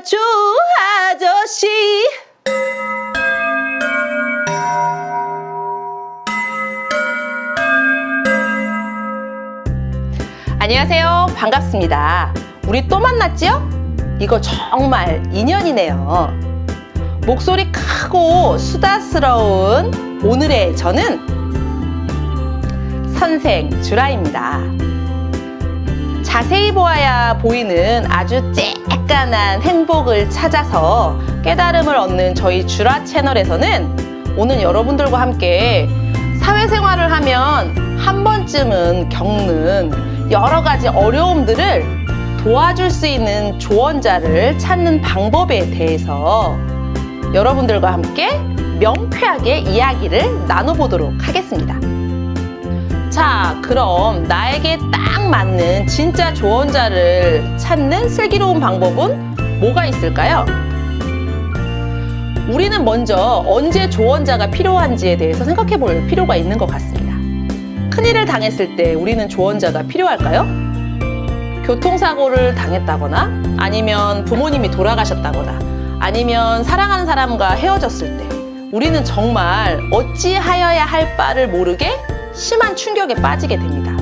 아주 아저씨. 안녕하세요. 반갑습니다. 우리 또 만났지요? 이거 정말 인연이네요. 목소리 크고 수다스러운 오늘의 저는 선생 주라입니다 자세히 보아야 보이는 아주 쬐깐한 행복을 찾아서 깨달음을 얻는 저희 주라 채널에서는 오늘 여러분들과 함께 사회생활을 하면 한 번쯤은 겪는 여러 가지 어려움들을 도와줄 수 있는 조언자를 찾는 방법에 대해서 여러분들과 함께 명쾌하게 이야기를 나눠보도록 하겠습니다. 자, 그럼 나에게 딱 맞는 진짜 조언자를 찾는 슬기로운 방법은 뭐가 있을까요? 우리는 먼저 언제 조언자가 필요한지에 대해서 생각해 볼 필요가 있는 것 같습니다. 큰일을 당했을 때 우리는 조언자가 필요할까요? 교통사고를 당했다거나 아니면 부모님이 돌아가셨다거나 아니면 사랑하는 사람과 헤어졌을 때 우리는 정말 어찌하여야 할 바를 모르게 심한 충격에 빠지게 됩니다.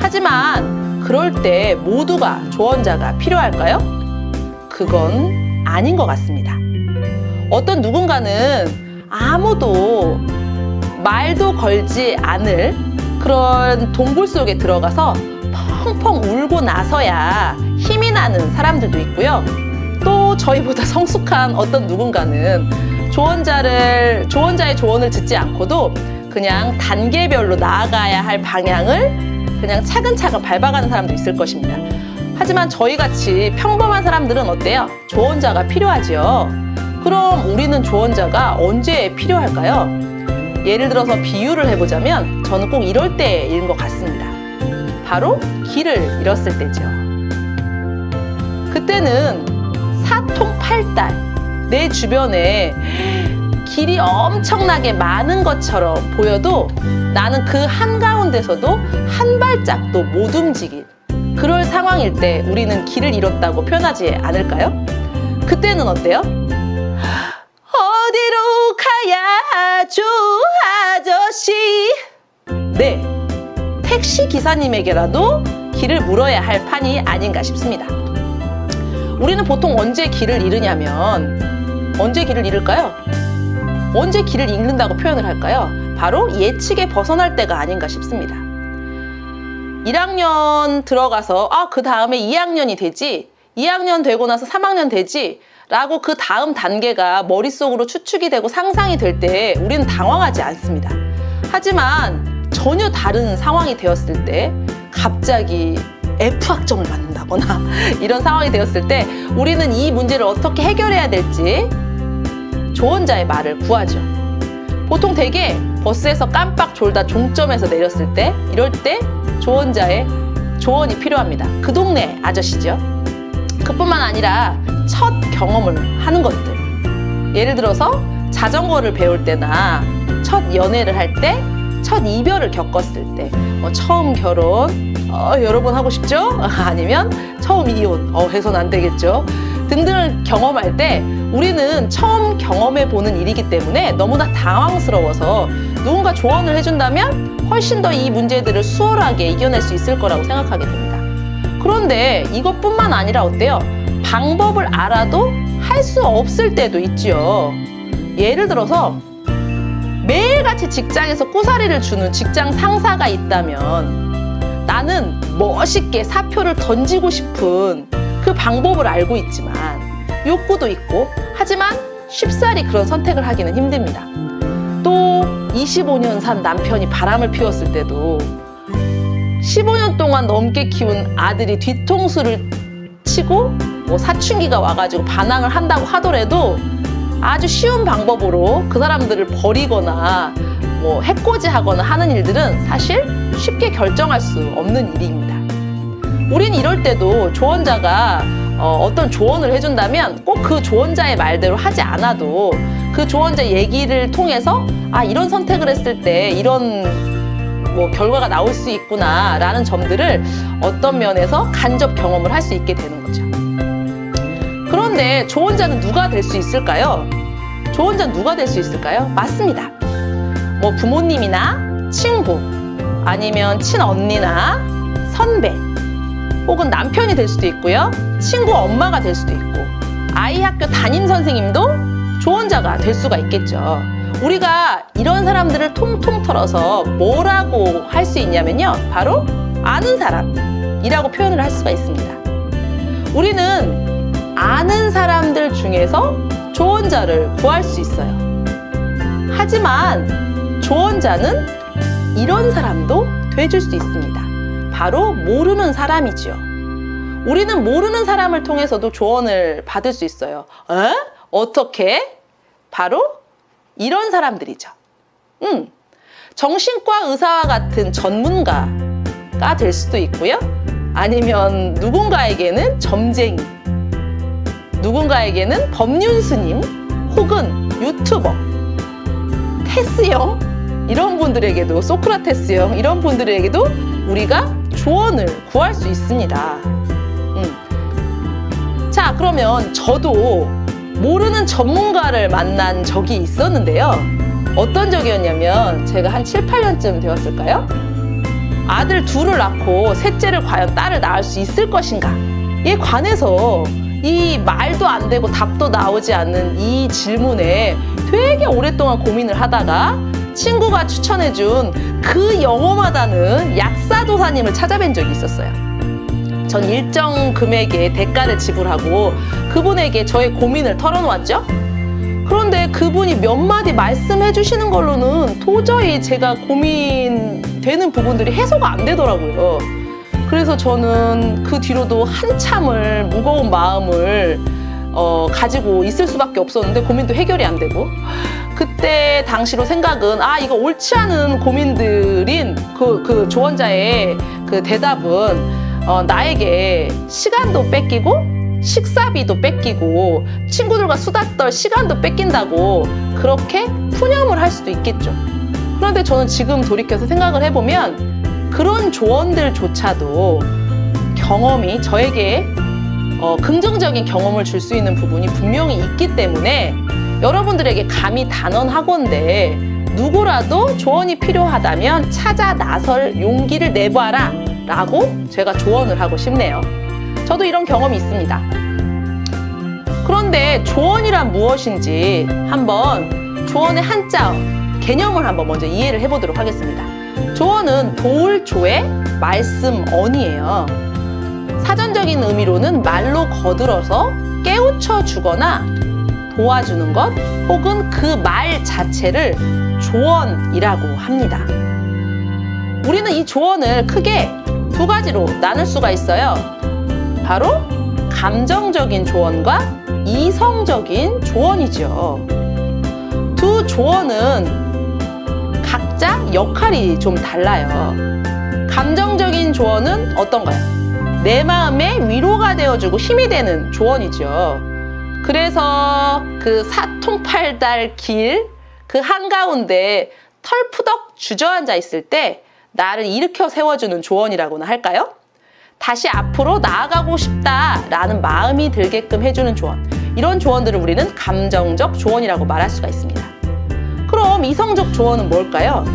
하지만 그럴 때 모두가 조언자가 필요할까요? 그건 아닌 것 같습니다. 어떤 누군가는 아무도 말도 걸지 않을 그런 동굴 속에 들어가서 펑펑 울고 나서야 힘이 나는 사람들도 있고요. 또 저희보다 성숙한 어떤 누군가는 조언자를 조언자의 조언을 듣지 않고도 그냥 단계별로 나아가야 할 방향을 그냥 차근차근 밟아가는 사람도 있을 것입니다. 하지만 저희 같이 평범한 사람들은 어때요? 조언자가 필요하지요. 그럼 우리는 조언자가 언제 필요할까요? 예를 들어서 비유를 해보자면 저는 꼭 이럴 때인 것 같습니다. 바로 길을 잃었을 때죠. 그때는 사통팔달 내 주변에 길이 엄청나게 많은 것처럼 보여도 나는 그 한가운데서도 한 발짝도 못 움직일 그럴 상황일 때 우리는 길을 잃었다고 표현하지 않을까요? 그때는 어때요? 어디로 가야 하죠, 아저씨? 네, 택시 기사님에게라도 길을 물어야 할 판이 아닌가 싶습니다. 우리는 보통 언제 길을 잃으냐면 언제 길을 잃을까요? 언제 길을 잃는다고 표현을 할까요? 바로 예측에 벗어날 때가 아닌가 싶습니다. 1학년 들어가서 아, 그 다음에 2학년이 되지. 2학년 되고 나서 3학년 되지. 라고 그 다음 단계가 머릿속으로 추측이 되고 상상이 될 때 우리는 당황하지 않습니다. 하지만 전혀 다른 상황이 되었을 때 갑자기 F학점을 받는다거나 이런 상황이 되었을 때 우리는 이 문제를 어떻게 해결해야 될지 조언자의 말을 구하죠. 보통 대개 버스에서 깜빡 졸다 종점에서 내렸을 때 이럴 때 조언자의 조언이 필요합니다. 그 동네 아저씨죠. 그뿐만 아니라 첫 경험을 하는 것들. 예를 들어서 자전거를 배울 때나 첫 연애를 할 때, 첫 이별을 겪었을 때, 뭐 처음 결혼, 어, 여러 번 하고 싶죠? 아니면 처음 이혼, 어, 해선 안 되겠죠? 등등을 경험할 때 우리는 처음 경험해 보는 일이기 때문에 너무나 당황스러워서 누군가 조언을 해준다면 훨씬 더 이 문제들을 수월하게 이겨낼 수 있을 거라고 생각하게 됩니다. 그런데 이것뿐만 아니라 어때요? 방법을 알아도 할 수 없을 때도 있지요. 예를 들어서 매일같이 직장에서 꼬사리를 주는 직장 상사가 있다면 나는 멋있게 사표를 던지고 싶은 그 방법을 알고 있지만 욕구도 있고 하지만 쉽사리 그런 선택을 하기는 힘듭니다. 또 25년 산 남편이 바람을 피웠을 때도 15년 동안 넘게 키운 아들이 뒤통수를 치고 뭐 사춘기가 와가지고 반항을 한다고 하더라도 아주 쉬운 방법으로 그 사람들을 버리거나 뭐 해코지하거나 하는 일들은 사실 쉽게 결정할 수 없는 일입니다. 우린 이럴 때도 조언자가 어, 떤 조언을 해준다면 꼭 그 조언자의 말대로 하지 않아도 그 조언자 얘기를 통해서 아 이런 선택을 했을 때 이런 뭐 결과가 나올 수 있구나라는 점들을 어떤 면에서 간접 경험을 할 수 있게 되는 거죠. 그런데 조언자는 누가 될 수 있을까요? 조언자는 누가 될 수 있을까요? 맞습니다. 뭐 부모님이나 친구, 아니면 친언니나 선배, 혹은 남편이 될 수도 있고요. 친구 엄마가 될 수도 있고, 아이 학교 담임 선생님도 조언자가 될 수가 있겠죠. 우리가 이런 사람들을 통통 털어서 뭐라고 할 수 있냐면요. 바로 아는 사람이라고 표현을 할 수가 있습니다. 우리는 아는 사람들 중에서 조언자를 구할 수 있어요. 하지만 조언자는 이런 사람도 돼줄 수 있습니다. 바로 모르는 사람이지요. 우리는 모르는 사람을 통해서도 조언을 받을 수 있어요. 에? 어떻게? 바로 이런 사람들이죠. 음, 정신과 의사와 같은 전문가가 될 수도 있고요. 아니면 누군가에게는 점쟁이, 누군가에게는 법륜 스님, 혹은 유튜버, 테스형 이런 분들에게도 소크라테스형 이런 분들에게도 우리가 조언을 구할 수 있습니다. 음. 자, 그러면 저도 모르는 전문가를 만난 적이 있었는데요. 어떤 적이었냐면 제가 한 7, 8년쯤 되었을까요? 아들 둘을 낳고 셋째를 과연 딸을 낳을 수 있을 것인가? 에 관해서 이 말도 안 되고 답도 나오지 않는 이 질문에 되게 오랫동안 고민을 하다가 친구가 추천해준 그 영험하다는 약사도사님을 찾아뵌 적이 있었어요. 전 일정 금액의 대가를 지불하고 그분에게 저의 고민을 털어놓았죠. 그런데 그분이 몇 마디 말씀해 주시는 걸로는 도저히 제가 고민되는 부분들이 해소가 안 되더라고요. 그래서 저는 그 뒤로도 한참을 무거운 마음을 어, 가지고 있을 수밖에 없었는데 고민도 해결이 안 되고 그때 당시로 생각은 아 이거 옳지 않은 고민들인 그, 그 조언자의 그 대답은 어, 나에게 시간도 뺏기고 식사비도 뺏기고 친구들과 수다 떨 시간도 뺏긴다고 그렇게 푸념을 할 수도 있겠죠. 그런데 저는 지금 돌이켜서 생각을 해보면 그런 조언들조차도 경험이 저에게 어, 긍정적인 경험을 줄 수 있는 부분이 분명히 있기 때문에 여러분들에게 감히 단언하건대 누구라도 조언이 필요하다면 찾아 나설 용기를 내봐라 라고 제가 조언을 하고 싶네요. 저도 이런 경험이 있습니다. 그런데 조언이란 무엇인지 한번 조언의 한자 개념을 한번 먼저 이해를 해보도록 하겠습니다. 조언은 도울 조의 말씀 언이에요. 사전적인 의미로는 말로 거들어서 깨우쳐 주거나 도와주는 것 혹은 그 말 자체를 조언이라고 합니다. 우리는 이 조언을 크게 두 가지로 나눌 수가 있어요. 바로 감정적인 조언과 이성적인 조언이죠. 두 조언은 각자 역할이 좀 달라요. 감정적인 조언은 어떤가요? 내 마음에 위로가 되어주고 힘이 되는 조언이죠. 그래서 그 사통팔달 길 그 한가운데 털푸덕 주저앉아 있을 때 나를 일으켜 세워주는 조언이라고나 할까요? 다시 앞으로 나아가고 싶다라는 마음이 들게끔 해주는 조언. 이런 조언들을 우리는 감정적 조언이라고 말할 수가 있습니다. 그럼 이성적 조언은 뭘까요?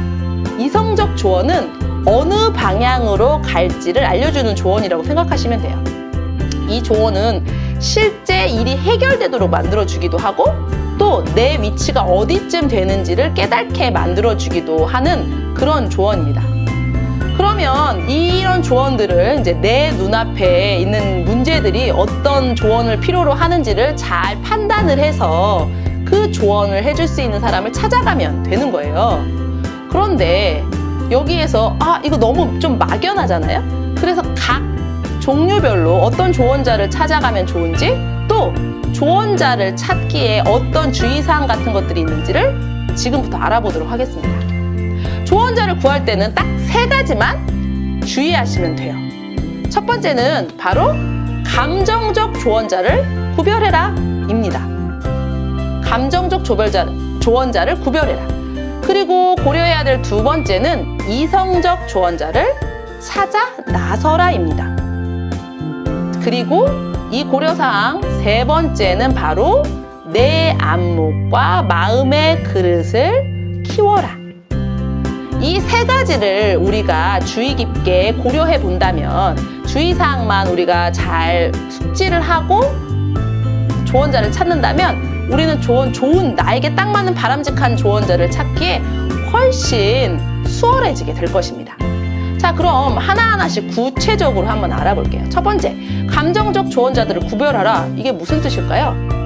이성적 조언은 어느 방향으로 갈지를 알려주는 조언이라고 생각하시면 돼요. 이 조언은 실제 일이 해결되도록 만들어주기도 하고 또 내 위치가 어디쯤 되는지를 깨닫게 만들어주기도 하는 그런 조언입니다. 그러면 이런 조언들을 이제 내 눈앞에 있는 문제들이 어떤 조언을 필요로 하는지를 잘 판단을 해서 그 조언을 해줄 수 있는 사람을 찾아가면 되는 거예요. 그런데 여기에서 아, 이거 너무 좀 막연하잖아요? 그래서 각 종류별로 어떤 조언자를 찾아가면 좋은지 또 조언자를 찾기에 어떤 주의사항 같은 것들이 있는지를 지금부터 알아보도록 하겠습니다. 조언자를 구할 때는 딱 세 가지만 주의하시면 돼요. 첫 번째는 바로 감정적 조언자를 구별해라 입니다. 감정적 조별자, 조언자를 구별해라. 그리고 고려해야 될 두 번째는 이성적 조언자를 찾아 나서라입니다. 그리고 이 고려사항 세 번째는 바로 내 안목과 마음의 그릇을 키워라. 이 세 가지를 우리가 주의 깊게 고려해 본다면 주의사항만 우리가 잘 숙지를 하고 조언자를 찾는다면 우리는 좋은, 좋은 나에게 딱 맞는 바람직한 조언자를 찾기에 훨씬 수월해지게 될 것입니다. 자, 그럼 하나하나씩 구체적으로 한번 알아볼게요. 첫 번째, 감정적 조언자들을 구별하라. 이게 무슨 뜻일까요?